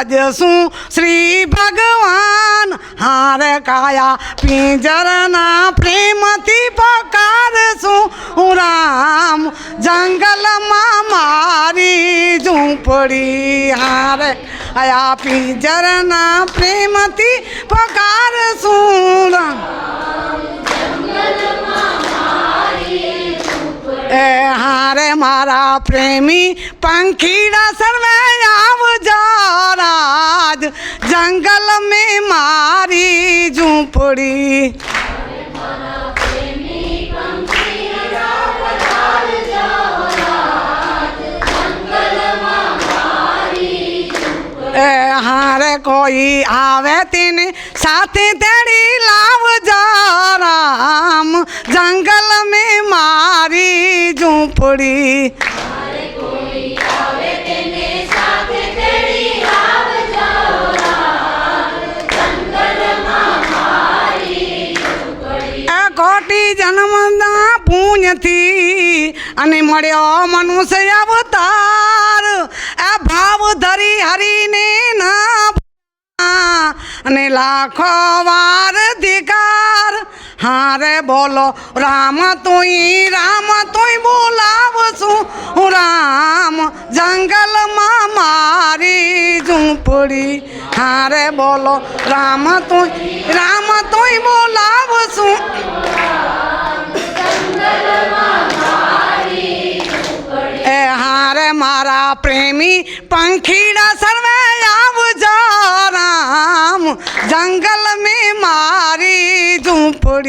भज सू श्री भगवान। हार काया, पिंजर ना प्रेम थी पकार सू। राम जंगल मा मारी झूपड़ी। हार आया, पिंजर ना प्रेम थी पकार सू। राम ए मारे मारा प्रेमी पंखी सर में आव जाराज जंगल में मारी झूपड़ी। हार कोई आवे तीन, साथी तेरी लाव जा એ કોટી જન્મના પુણ્યથી અને મળ્યો મનુષ્ય અવતાર. એ ભાવ ધરી હરીને ના અને લાખો વાર બોલો, રામ તુઈ રામ તુઈ બોલાવશું, રામ જંગલમાં મારી ઝૂંપડી. હારે બોલો, રામ તું રામ તુઈ બોલાવશું. એ હારે મારા પ્રેમી પંખીડા સર્વે આવજો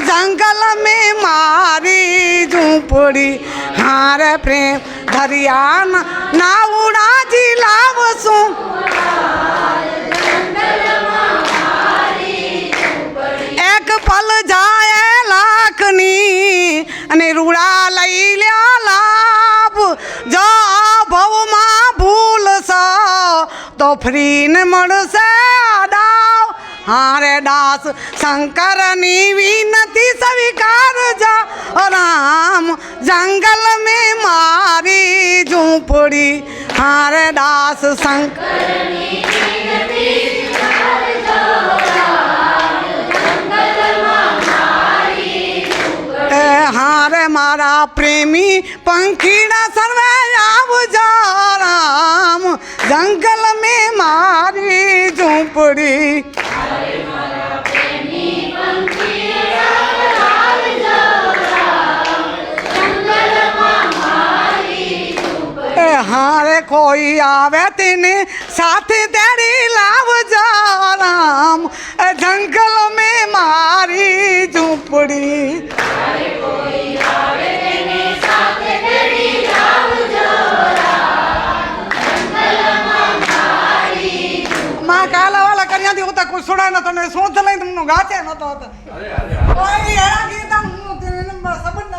जंगल में मारी झूपड़ी। हार प्रेम ना उड़ा एक पल जाए लाखनी अने रूड़ा लई लिया लाभ। जा भव माँ भूल सा तो फ्री ने मड़ से हारे दास शंकर विनती स्वीकार जा। राम जंगल में मारी झूपड़ी। हारे दास शंकर सारा प्रेमी पंखीड़ा सर्वे आव राम। जंगल में मारी झोंपड़ी। हारे कोई आवे तीन साथ तेरी लाभ जा राम। जंगल में मारी झोंपड़ी। માં કાલા વાલા કર્યા થી ઉતા કુસુડા નતો ને સોંધ લઈ તમનો ગાચે નતો હતો. ઓય હેરા ગીતા હું સબન